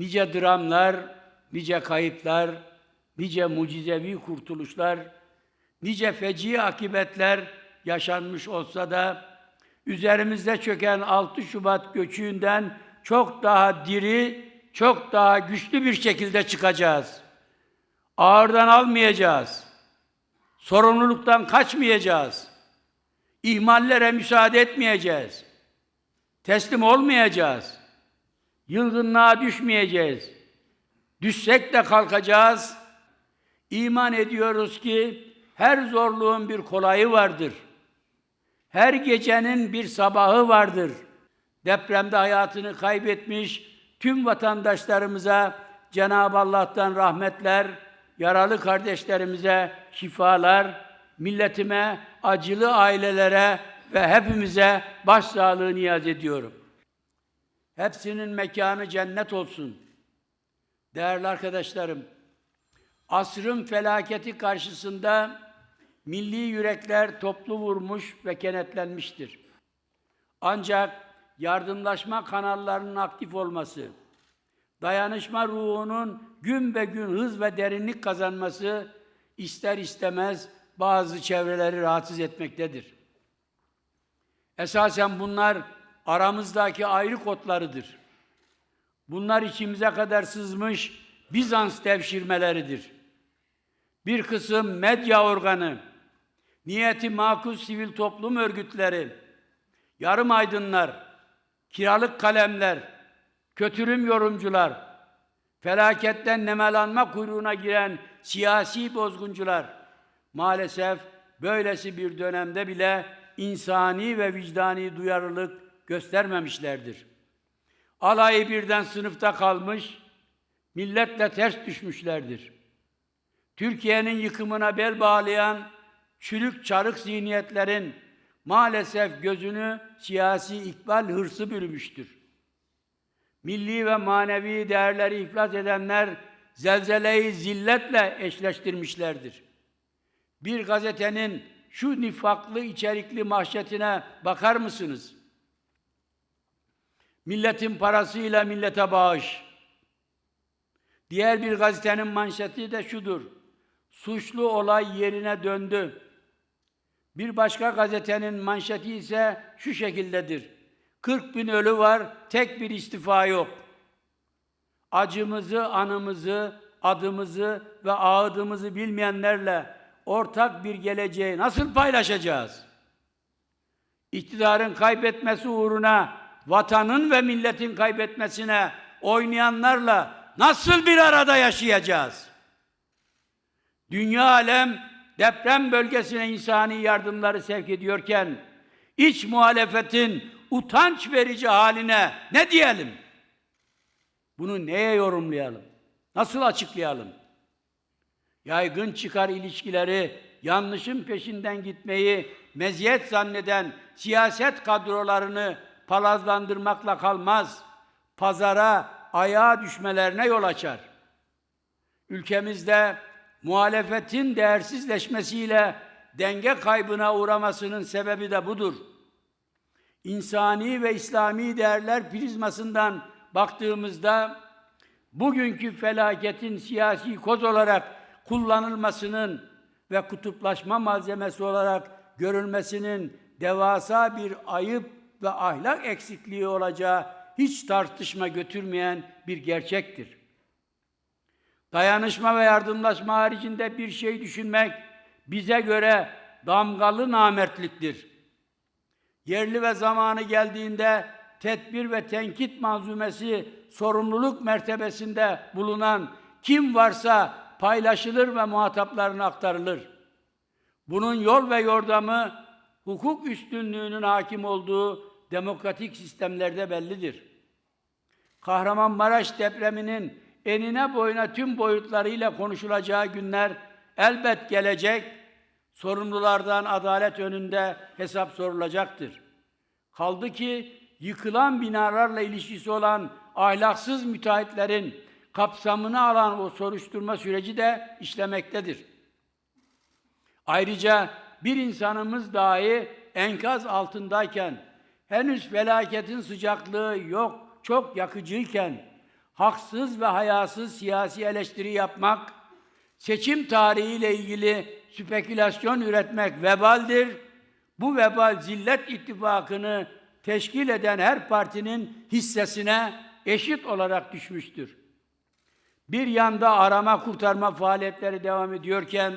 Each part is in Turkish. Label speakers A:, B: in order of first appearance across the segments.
A: nice dramlar, nice kayıplar, nice mucizevi kurtuluşlar, nice feci akibetler yaşanmış olsa da üzerimizde çöken 6 Şubat göçüğünden çok daha diri, çok daha güçlü bir şekilde çıkacağız. Ağırdan almayacağız. Sorumluluktan kaçmayacağız. İhmallere müsaade etmeyeceğiz. Teslim olmayacağız. Yılgınlığa düşmeyeceğiz. Düşsek de kalkacağız. İman ediyoruz ki her zorluğun bir kolayı vardır. Her gecenin bir sabahı vardır. Depremde hayatını kaybetmiş tüm vatandaşlarımıza Cenab-ı Allah'tan rahmetler, yaralı kardeşlerimize şifalar, milletime, acılı ailelere ve hepimize başsağlığı niyaz ediyorum. Hepsinin mekanı cennet olsun. Değerli arkadaşlarım, asrın felaketi karşısında milli yürekler toplu vurmuş ve kenetlenmiştir. Ancak yardımlaşma kanallarının aktif olması, dayanışma ruhunun gün be gün hız ve derinlik kazanması ister istemez bazı çevreleri rahatsız etmektedir. Esasen bunlar aramızdaki ayrı kodlarıdır. Bunlar içimize kadar sızmış Bizans devşirmeleridir. Bir kısım medya organı, niyeti makus sivil toplum örgütleri, yarım aydınlar, kiralık kalemler, kötürüm yorumcular, felaketten nemelanma kuyruğuna giren siyasi bozguncular, maalesef böylesi bir dönemde bile insani ve vicdani duyarlılık göstermemişlerdir. Alayı birden sınıfta kalmış, milletle ters düşmüşlerdir. Türkiye'nin yıkımına bel bağlayan çürük çarık zihniyetlerin maalesef gözünü siyasi ikbal hırsı bürümüştür. Milli ve manevi değerleri iflas edenler zelzeleyi zilletle eşleştirmişlerdir. Bir gazetenin şu nifaklı içerikli mahşetine bakar mısınız? Milletin parasıyla millete bağış. Diğer bir gazetenin manşeti de şudur. Suçlu olay yerine döndü. Bir başka gazetenin manşeti ise şu şekildedir. 40 bin ölü var, tek bir istifa yok. Acımızı, anımızı, adımızı ve ağıdımızı bilmeyenlerle ortak bir geleceği nasıl paylaşacağız? İktidarın kaybetmesi uğruna vatanın ve milletin kaybetmesine oynayanlarla nasıl bir arada yaşayacağız? Dünya alem deprem bölgesine insani yardımları sevk ediyorken iç muhalefetin utanç verici haline ne diyelim? Bunu neye yorumlayalım? Nasıl açıklayalım? Yaygın çıkar ilişkileri, yanlışın peşinden gitmeyi meziyet zanneden siyaset kadrolarını palazlandırmakla kalmaz. Pazara, ayağa düşmelerine yol açar. Ülkemizde muhalefetin değersizleşmesiyle denge kaybına uğramasının sebebi de budur. İnsani ve İslami değerler prizmasından baktığımızda bugünkü felaketin siyasi koz olarak kullanılmasının ve kutuplaşma malzemesi olarak görülmesinin devasa bir ayıp ve ahlak eksikliği olacağı hiç tartışma götürmeyen bir gerçektir. Dayanışma ve yardımlaşma haricinde bir şey düşünmek bize göre damgalı namertliktir. Yerli ve zamanı geldiğinde tedbir ve tenkit manzumesi sorumluluk mertebesinde bulunan kim varsa paylaşılır ve muhataplarına aktarılır. Bunun yol ve yordamı hukuk üstünlüğünün hakim olduğu demokratik sistemlerde bellidir. Kahramanmaraş depreminin enine boyuna tüm boyutlarıyla konuşulacağı günler elbet gelecek, sorumlulardan adalet önünde hesap sorulacaktır. Kaldı ki yıkılan binalarla ilişkisi olan ahlaksız müteahhitlerin kapsamını alan o soruşturma süreci de işlemektedir. Ayrıca bir insanımız dahi enkaz altındayken, henüz felaketin sıcaklığı yok, çok yakıcıyken, haksız ve hayasız siyasi eleştiri yapmak, seçim tarihiyle ilgili spekülasyon üretmek vebaldir. Bu vebal zillet ittifakını teşkil eden her partinin hissesine eşit olarak düşmüştür. Bir yanda arama kurtarma faaliyetleri devam ediyorken,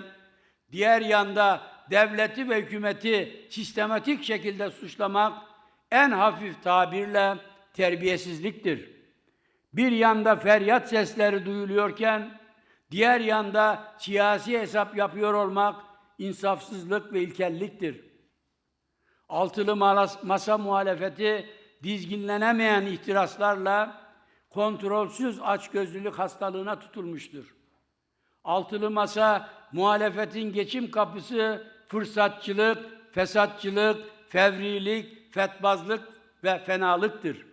A: diğer yanda devleti ve hükümeti sistematik şekilde suçlamak en hafif tabirle terbiyesizliktir. Bir yanda feryat sesleri duyuluyorken, diğer yanda siyasi hesap yapıyor olmak insafsızlık ve ilkelliktir. Altılı masa muhalefeti dizginlenemeyen ihtiraslarla kontrolsüz açgözlülük hastalığına tutulmuştur. Altılı masa muhalefetin geçim kapısı fırsatçılık, fesatçılık, fevrilik, fetbazlık ve fenalıktır.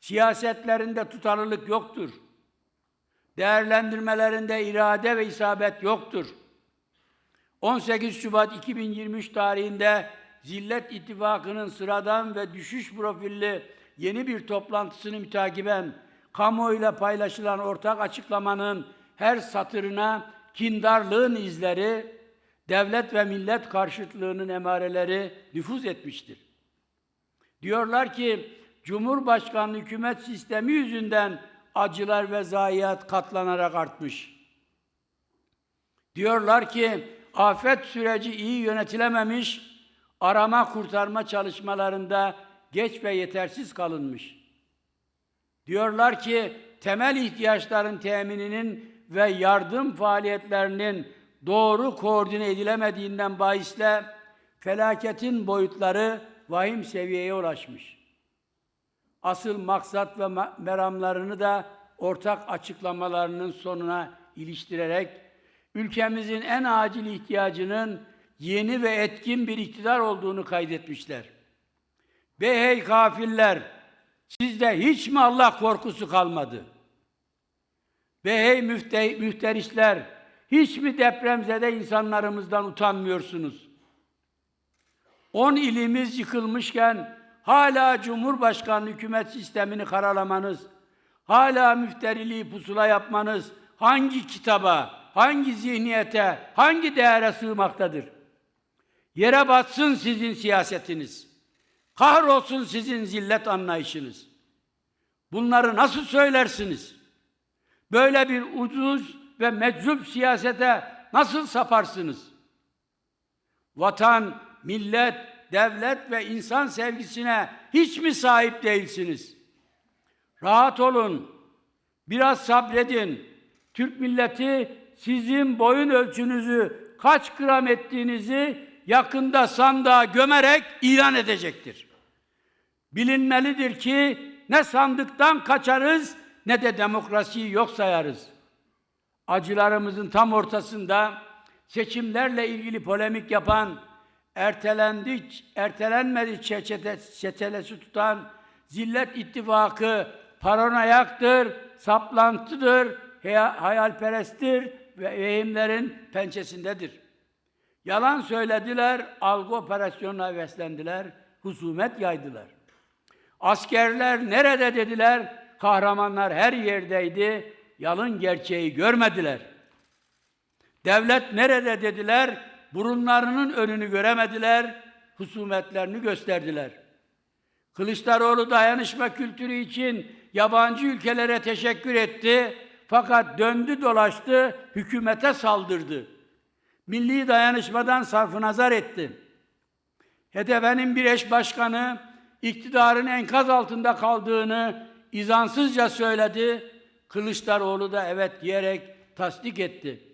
A: Siyasetlerinde tutarlılık yoktur. Değerlendirmelerinde irade ve isabet yoktur. 18 Şubat 2023 tarihinde Zillet İttifakı'nın sıradan ve düşüş profilli yeni bir toplantısını mütakiben kamuoyuyla paylaşılan ortak açıklamanın her satırına kindarlığın izleri, devlet ve millet karşıtlığının emareleri nüfuz etmiştir. Diyorlar ki Cumhurbaşkanlığı hükümet sistemi yüzünden acılar ve zayiat katlanarak artmış. Diyorlar ki afet süreci iyi yönetilememiş, arama kurtarma çalışmalarında geç ve yetersiz kalınmış. Diyorlar ki temel ihtiyaçların temininin ve yardım faaliyetlerinin doğru koordine edilemediğinden bahisle felaketin boyutları vahim seviyeye ulaşmış. Asıl maksat ve meramlarını da ortak açıklamalarının sonuna iliştirerek ülkemizin en acil ihtiyacının yeni ve etkin bir iktidar olduğunu kaydetmişler. Bey kafirler, sizde hiç mi Allah korkusu kalmadı? Bey müfte, müfterisler, hiç mi depremzede insanlarımızdan utanmıyorsunuz? On ilimiz yıkılmışken hala Cumhurbaşkanlığı hükümet sistemini karalamanız, hala müfteriliği pusula yapmanız hangi kitaba, hangi zihniyete, hangi değere sığmaktadır? Yere batsın sizin siyasetiniz. Kahrolsun sizin zillet anlayışınız. Bunları nasıl söylersiniz? Böyle bir ucuz ve meczup siyasete nasıl saparsınız? Vatan, millet, devlet ve insan sevgisine hiç mi sahip değilsiniz? Rahat olun, biraz sabredin. Türk milleti sizin boyun ölçünüzü kaç gram ettiğinizi yakında sandığa gömerek ilan edecektir. Bilinmelidir ki ne sandıktan kaçarız ne de demokrasiyi yok sayarız. Acılarımızın tam ortasında seçimlerle ilgili polemik yapan, ertelendi, ertelenmedi çetelesi tutan Zillet İttifakı paranoyaktır, saplantıdır, hayalperesttir ve eğimlerin pençesindedir. Yalan söylediler, algı operasyonuna heveslendiler, husumet yaydılar. Askerler nerede dediler, kahramanlar her yerdeydi, yalın gerçeği görmediler. Devlet nerede dediler, burunlarının önünü göremediler, husumetlerini gösterdiler. Kılıçdaroğlu dayanışma kültürü için yabancı ülkelere teşekkür etti, fakat döndü dolaştı, hükümete saldırdı. Milli dayanışmadan sarfı nazar etti. HDP'nin bir eş başkanı iktidarın enkaz altında kaldığını izansızca söyledi. Kılıçdaroğlu da evet diyerek tasdik etti.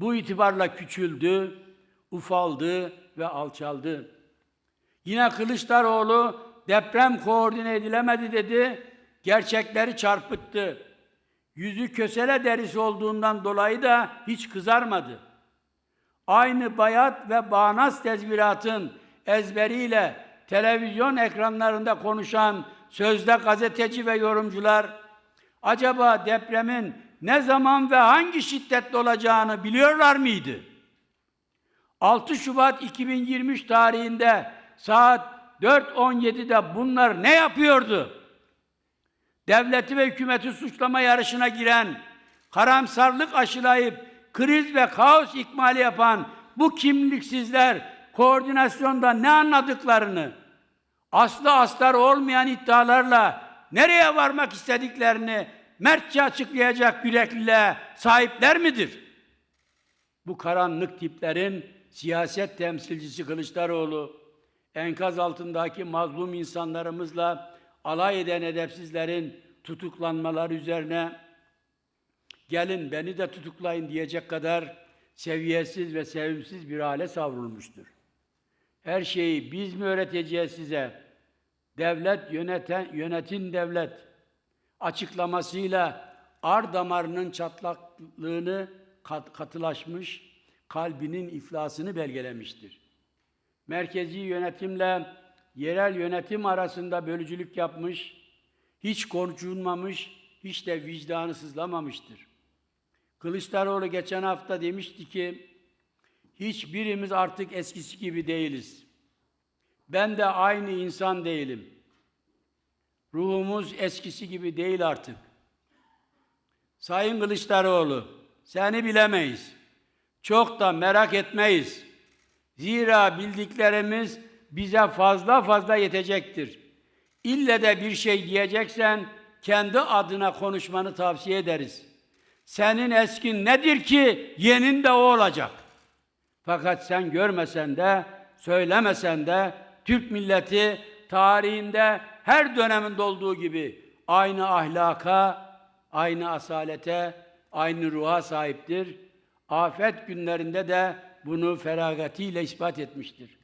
A: Bu itibarla küçüldü, ufaldı ve alçaldı. Yine Kılıçdaroğlu deprem koordine edilemedi dedi, gerçekleri çarpıttı. Yüzü kösele derisi olduğundan dolayı da hiç kızarmadı. Aynı bayat ve bağnaz tezviratın ezberiyle televizyon ekranlarında konuşan sözde gazeteci ve yorumcular acaba depremin ne zaman ve hangi şiddetli olacağını biliyorlar mıydı? 6 Şubat 2023 tarihinde saat 4.17'de bunlar ne yapıyordu? devleti ve hükümeti suçlama yarışına giren, karamsarlık aşılayıp kriz ve kaos ikmali yapan bu kimliksizler koordinasyonda ne anladıklarını, aslı astar olmayan iddialarla nereye varmak istediklerini mertçe açıklayacak yürekliliğe sahipler midir? Bu karanlık tiplerin siyaset temsilcisi Kılıçdaroğlu, enkaz altındaki mazlum insanlarımızla alay eden edepsizlerin tutuklanmaları üzerine gelin beni de tutuklayın diyecek kadar seviyesiz ve sevimsiz bir hale savrulmuştur. Her şeyi biz mi öğreteceğiz size? Devlet yöneten, yönetin devlet açıklamasıyla ar damarının çatlaklığını kat, katılaşmış, kalbinin iflasını belgelemiştir. Merkezi yönetimle yerel yönetim arasında bölücülük yapmış, hiç konuşulmamış, hiç de vicdanı sızlamamıştır. Kılıçdaroğlu geçen hafta demişti ki, hiçbirimiz artık eskisi gibi değiliz. Ben de aynı insan değilim. Ruhumuz eskisi gibi değil artık. Sayın Kılıçdaroğlu, seni bilemeyiz. Çok da merak etmeyiz. Zira bildiklerimiz bize fazla fazla yetecektir. İlle de bir şey diyeceksen kendi adına konuşmanı tavsiye ederiz. Senin eskin nedir ki yenin de o olacak. Fakat sen görmesen de, söylemesen de Türk milleti tarihinde her döneminde olduğu gibi aynı ahlaka, aynı asalete, aynı ruha sahiptir. Afet günlerinde de bunu feragatiyle ispat etmiştir.